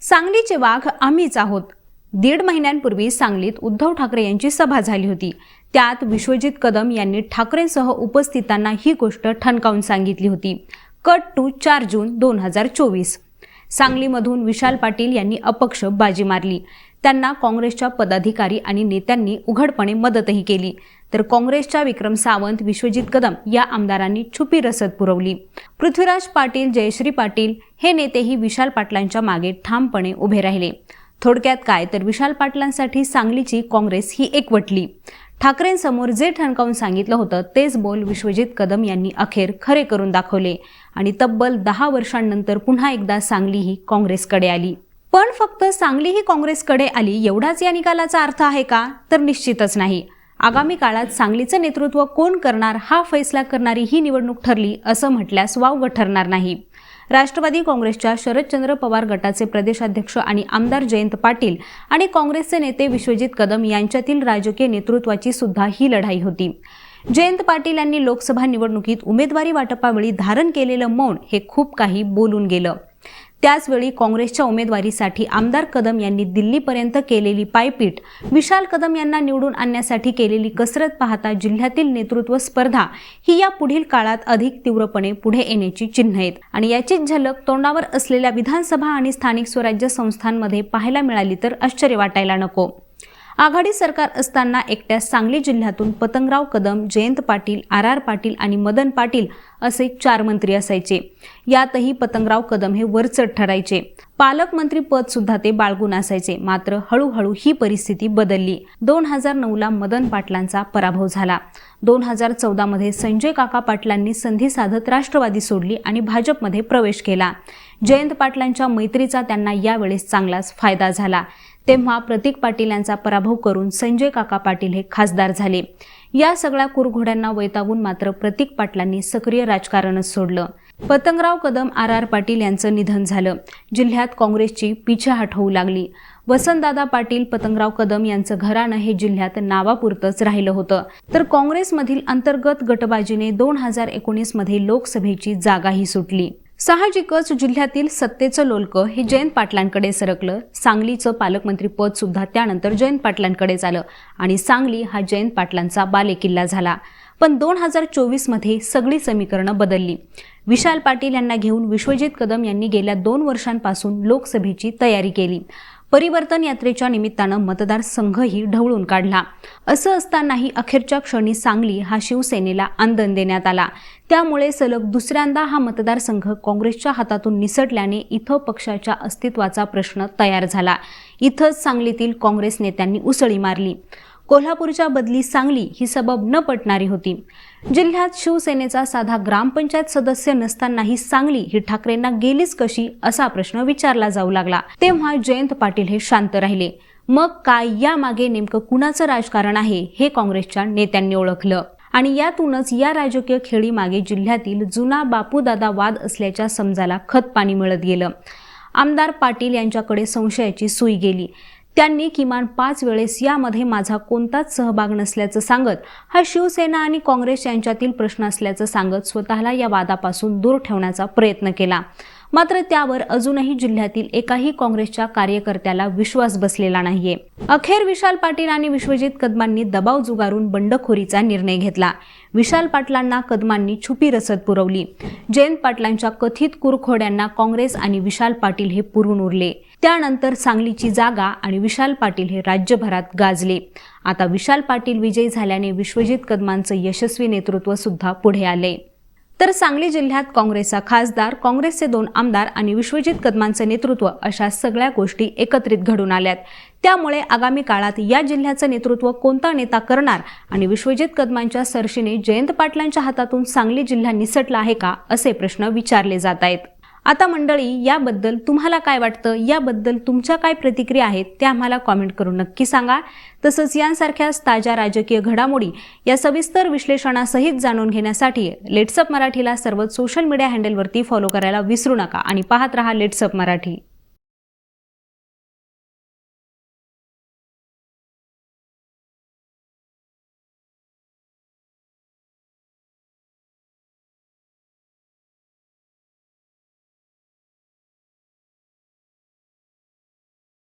सांगलीचे वाघ आम्हीच आहोत. दीड महिन्यांपूर्वी सांगलीत उद्धव ठाकरे यांची सभा झाली होती. त्यात विश्वजित कदम यांनी ठाकरेंसह उपस्थितांना ही गोष्ट ठणकावून सांगितली होती. कट टू चार जून दोन हजार चोवीस. सांगलीमधून विशाल पाटील यांनी अपक्ष बाजी मारली. त्यांना काँग्रेसच्या पदाधिकारी आणि नेत्यांनी उघडपणे मदतही केली. तर काँग्रेसच्या विक्रम सावंत विश्वजित कदम या आमदारांनी छुपी रसद पुरवली. पृथ्वीराज पाटील जयश्री पाटील हे नेतेही विशाल पाटलांच्या मागे ठामपणे उभे राहिले. थोडक्यात काय तर विशाल पाटलांसाठी सांगलीची काँग्रेस ही एकवटली. ठाकरेंसमोर जे ठणकावून सांगितलं होतं तेच बोल विश्वजित कदम यांनी अखेर खरे करून दाखवले. आणि तब्बल दहा वर्षांनंतर पुन्हा एकदा सांगली ही काँग्रेसकडे आली. पण फक्त सांगली ही काँग्रेसकडे आली एवढाच या निकालाचा अर्थ आहे का? तर निश्चितच नाही. आगामी काळात सांगलीचं नेतृत्व कोण करणार हा फैसला करणारी ही निवडणूक ठरली असं म्हटल्यास वावगं ठरणार नाही. राष्ट्रवादी काँग्रेसच्या शरदचंद्र पवार गटाचे प्रदेशाध्यक्ष आणि आमदार जयंत पाटील आणि काँग्रेसचे नेते विश्वजित कदम यांच्यातील राजकीय नेतृत्वाची सुद्धा ही लढाई होती. जयंत पाटील यांनी लोकसभा निवडणुकीत उमेदवारी वाटपावेळी धारण केलेलं मौन हे खूप काही बोलून गेलं. त्याचवेळी काँग्रेसच्या उमेदवारीसाठी आमदार कदम यांनी दिल्लीपर्यंत केलेली पायपीट विशाल कदम यांना निवडून आणण्यासाठी केलेली कसरत पाहता जिल्ह्यातील नेतृत्व स्पर्धा ही या पुढील काळात अधिक तीव्रपणे पुढे येण्याची चिन्ह आहेत. आणि याचीच झलक तोंडावर असलेल्या विधानसभा आणि स्थानिक स्वराज्य संस्थांमध्ये पाहायला मिळाली तर आश्चर्य वाटायला नको. आघाडी सरकार असताना एकट्या सांगली जिल्ह्यातून पतंगराव कदम जयंत पाटील आर आर पाटील आणि मदन पाटील असे चार मंत्री असायचे. यातही पतंगराव कदम हे वरचढ ठरायचे. पालकमंत्री पद सुद्धा ते बाळगून असायचे. मात्र हळूहळू ही परिस्थिती बदलली. दोन हजार नऊला मदन पाटलांचा पराभव झाला. दोन हजार चौदामध्ये संजय काका पाटलांनी संधी साधत राष्ट्रवादी सोडली आणि भाजपमध्ये प्रवेश केला. जयंत पाटलांच्या मैत्रीचा त्यांना यावेळेस चांगलाच फायदा झाला. तेव्हा प्रतीक पाटील यांचा पराभव करून संजय काका पाटील हे खासदार झाले. या सगळ्या कुरघोड्यांना वैतागून मात्र प्रतीक पाटलांनी सक्रिय राजकारणच सोडलं. पतंगराव कदम आर आर पाटील यांचं निधन झालं. जिल्ह्यात काँग्रेसची पिछेहाट होऊ लागली. वसंतदादा पाटील पतंगराव कदम यांचं घराणं हे जिल्ह्यात नावापुरतंच राहिलं होतं. तर काँग्रेसमधील अंतर्गत गटबाजीने दोन हजार एकोणीसमध्ये लोकसभेची जागाही सुटली. साहजिकच जिल्ह्यातील सत्तेचं लोलकं हे जयंत पाटलांकडे सरकलं. सांगलीचं पालकमंत्री पद सुद्धा त्यानंतर जयंत पाटलांकडेच आलं आणि सांगली हा जयंत पाटलांचा बालेकिल्ला झाला. पण दोन हजार चोवीसमध्ये सगळी समीकरणं बदलली. विशाल पाटील यांना घेऊन विश्वजित कदम यांनी गेल्या दोन वर्षांपासून लोकसभेची तयारी केली. परिवर्तन यात्रेच्या निमित्तानं मतदारसंघही ढवळून काढला. असं असतानाही अखेरच्या क्षणी सांगली हा शिवसेनेला आंदन देण्यात आला. त्यामुळे सलग दुसऱ्यांदा हा मतदारसंघ काँग्रेसच्या हातातून निसटल्याने इथं पक्षाच्या अस्तित्वाचा प्रश्न तयार झाला. इथंच सांगलीतील काँग्रेस नेत्यांनी उसळी मारली. कोल्हापूरच्या बदली सांगली ही सबब न पटणारी होती. जिल्ह्यात शिवसेनेचा साधा ग्रामपंचायत सदस्य नसतानाही सांगली ही ठाकरेंना गेलीच कशी असा प्रश्न विचारला जाऊ लागला. तेव्हा जयंत पाटील हे शांत राहिले. मग काय यामागे नेमकं कुणाचं राजकारण आहे हे काँग्रेसच्या नेत्यांनी ओळखलं. आणि यातूनच या राजकीय खेळीमागे जिल्ह्यातील जुना बापूदादा वाद असल्याच्या समजाला खतपाणी मिळत गेलं. आमदार पाटील यांच्याकडे संशयाची सुई गेली. त्यांनी किमान पाच वेळेस यामध्ये माझा कोणताच सहभाग नसल्याचं सांगत हा शिवसेना आणि काँग्रेस यांच्यातील प्रश्न असल्याचं सांगत स्वतःला या वादापासून दूर ठेवण्याचा प्रयत्न केला. मात्र त्यावर अजूनही जिल्ह्यातील एकाही काँग्रेसच्या कार्यकर्त्याला विश्वास बसलेला नाहीये. अखेर विशाल पाटील आणि विश्वजित कदमांनी दबाव जुगारून बंडखोरीचा निर्णय घेतला. विशाल पाटलांना कदमांनी छुपी रसद पुरवली. जयंत पाटलांच्या कथित कुरखोड्यांना काँग्रेस आणि विशाल पाटील हे पुरून उरले. त्यानंतर सांगलीची जागा आणि विशाल पाटील हे राज्यभरात गाजले. आता विशाल पाटील विजयी झाल्याने विश्वजित कदमांचं यशस्वी नेतृत्व सुद्धा पुढे आले. तर सांगली जिल्ह्यात काँग्रेसचा खासदार काँग्रेसचे दोन आमदार आणि विश्वजित कदमांचं नेतृत्व अशा सगळ्या गोष्टी एकत्रित घडून आल्यात. त्यामुळे आगामी काळात या जिल्ह्याचं नेतृत्व कोणता नेता करणार आणि विश्वजित कदमांच्या सरशीने जयंत पाटलांच्या हातातून सांगली जिल्हा निसटला आहे का असे प्रश्न विचारले जात आहेत. आता मंडळी याबद्दल तुम्हाला काय वाटतं? याबद्दल तुमच्या काय प्रतिक्रिया आहेत? त्या आम्हाला कॉमेंट करून नक्की सांगा. तसंच यांसारख्याच ताज्या राजकीय घडामोडी या सविस्तर विश्लेषणासहित जाणून घेण्यासाठी लेट्सअप मराठीला सर्वच सोशल मीडिया हँडलवरती फॉलो करायला विसरू नका आणि पाहत रहा लेट्सअप मराठी.